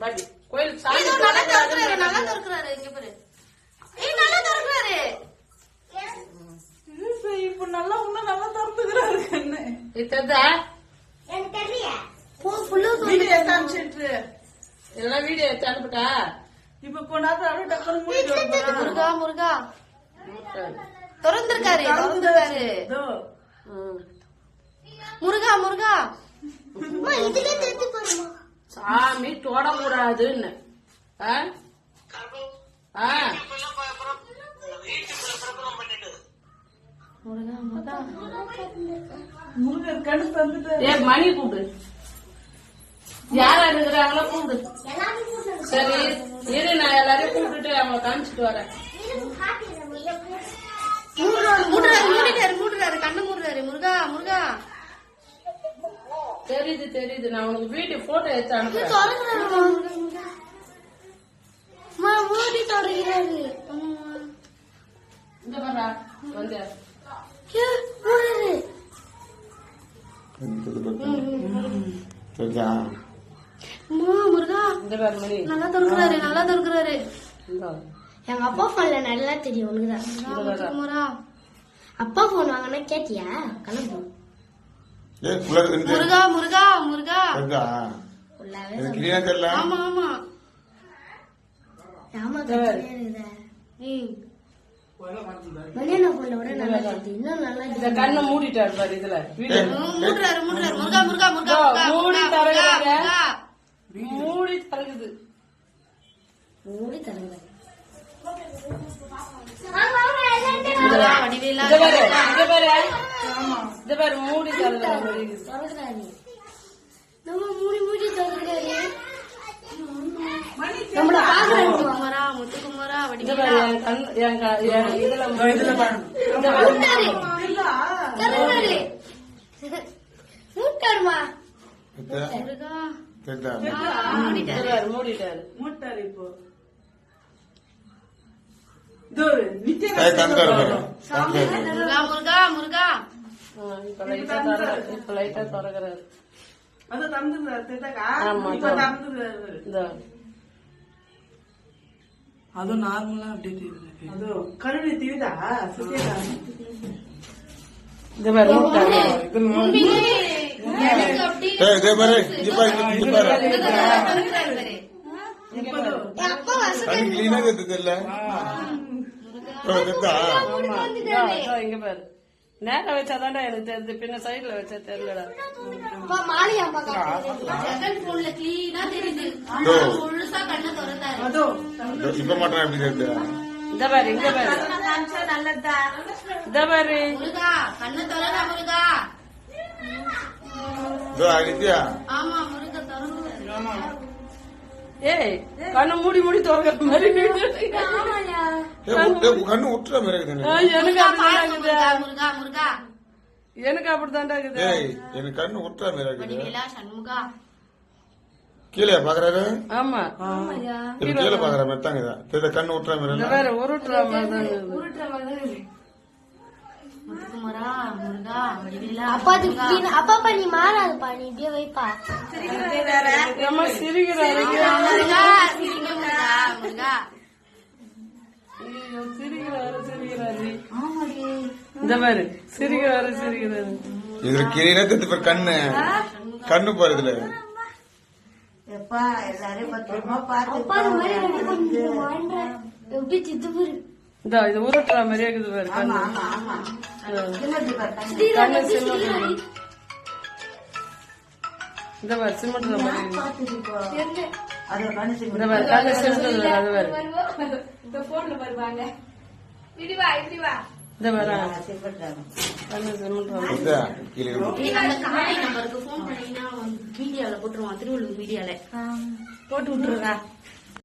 பாட்டி கோயில் சாமி நல்லா திறக்கிறாரு நல்லா திறக்கிறாரு இங்க பாரு. ஏய் நல்லா திறக்கிறாரு. இப்ப நல்லா இன்னும் நல்லா திறந்துக்கிறாரு கண்ணு. இத்ததா போ ஃபுல்லா வீடியோ எடுத்து அனுப்பிச்சிட்டு எல்லாம் வீடியோ எடுத்து அனுப்பிட்டா? இப்ப அப்படியே டக்குனு போறா. முருகா முருகா. திறந்திருக்காரு திறந்திருக்காரு. முருகா முருகா. ஆ? ஆ முருகா முருகா முருகர் கண்ணு தந்துட்டு மணி கூப்பிடு. யாரா இருக்கிறாங்களோ கூப்பிடு. சரி இரு நான் எல்லாரையும் கூப்பிட்டுட்டு அவங்களை காமிச்சிட்டு வரேன். மூடுறாரு மூடிட்டாரு மூடுறாரு கண்ணு மூடுறாரு. முருகா முருகா. தெரியுது தெரியுது. நான் உனக்கு வீடியோ போட்டோ எடுத்து அனுப்புறேன். மூடி தொடங்கிறாரு இந்த பாரா வந்து. நல்லா திறக்கிறாரு நல்லா திறக்கிறாரு. இந்தா. எங்க அப்பா போன்ல நல்லா தெரியும் உனக்குதான். அப்பா போன் வாங்கினா கேட்டியா? கிளம்பு முருகா முருகா முருகா. எனக்கு கிளியா தெரியல. ஆமா ஆமா. ஆமா கண்ணை மூடிட்டாரு பாரு இதுல மூடுறாரு மூடுறாரு. முருகா முருகா முருகா முருகா, மூடி முருகா, தரங்க. முருகா. மூடி தருகுது மூடி தருங்க முருகா, வடிவேலா இந்த பாரு இந்த பாரு. இந்த பாரு மூடி தருகுது திறக்கிறாரு நம்ம மூடி மூடி திறக்கிறாரு முத்துக்குமரா முத்துக்குமரா இந்த வடிவேலா. பாரு என் கண் என் க- என் இதுல இதுல பாரு. இந்த பாரு. திறக்கிறாரு மூட்டாருமா? முருகா. சரிதா இந்த பாரு மூடிட்டாரு. மூட்டாரு இப்போ இதோ நித்திய ஏய், தந்தாரு பாரு தந்தாரு முருகா முருகா இப்ப லைட்டா தரகுறாரு இப்ப லைட்டா திறக்கிறாரு அது நார்மலா அப்படியே தெரியுது அது கருணை பாரு இதே பாரு பாரு பாரு தெரியல இங்க பாரு. நேரம் வச்சாதான்டா எனக்கு தெரியுது. பின்ன சைடுல வச்சா தெரியலடா. இப்ப எப்படி தெரியுது இந்த பாரு இங்க பாரு. இந்த பாரு. முருகா கண்ணை திறடா முருகா. இதோ நித்யா ஆமா முருகா ஏய் கண்ணை மூடி மூடி திறக்கிற மாதிரி கண்ணு உற்றுற மாதிரி எனக்கு. எனக்கு அப்படிதான் இருக்குது. முருகா முருகா முருகா. எனக்கு அப்படித்தான்டா இருக்குது. ஏய் எனக்கு கண்ணு உற்றுற மாதிரி இருக்குது. கீழே பாக்குறாரு? ஆமா. கீழே பாக்குற மாதிரி தாங்க கண்ணு உற்றுற மாதிரி இருக்குது. முத்துக்குமரா முருகா வடிவேலா அப்பா அது clean- அப்பா அப்பா நீ மாறாதுப்பா நீ இப்படியே வைப்பா. இந்த பாரு சிரிக்கிறாரு சிரிக்கிறாரு. இதுல தெரியுது பாரு கண்ணு. கண்ணு பாரு இதுல. அப்பா அந்த மாதிரி ரெடி பண்ணிட்டு மாண்ட எப்படி திட்டு போரு இந்த இது உருட்டுற மாதிரியே இருக்குது பாரு இந்த பாரு சிமெண்ட். இந்த பாரு கண்ணு சிமெண்ட் அது பாரு இந்த போன்ல வருவாங்க இந்த பாரு கண்ணு சிமெண்ட் மாதிரி. தெரியுதா? கீழே நீ அந்த காலை நம்பருக்கு போன் பண்ணீங்கன்னா வீடியோல போட்டுருவான் திருவள்ளூர் வீடியோல போட்டு விட்டுருக்கா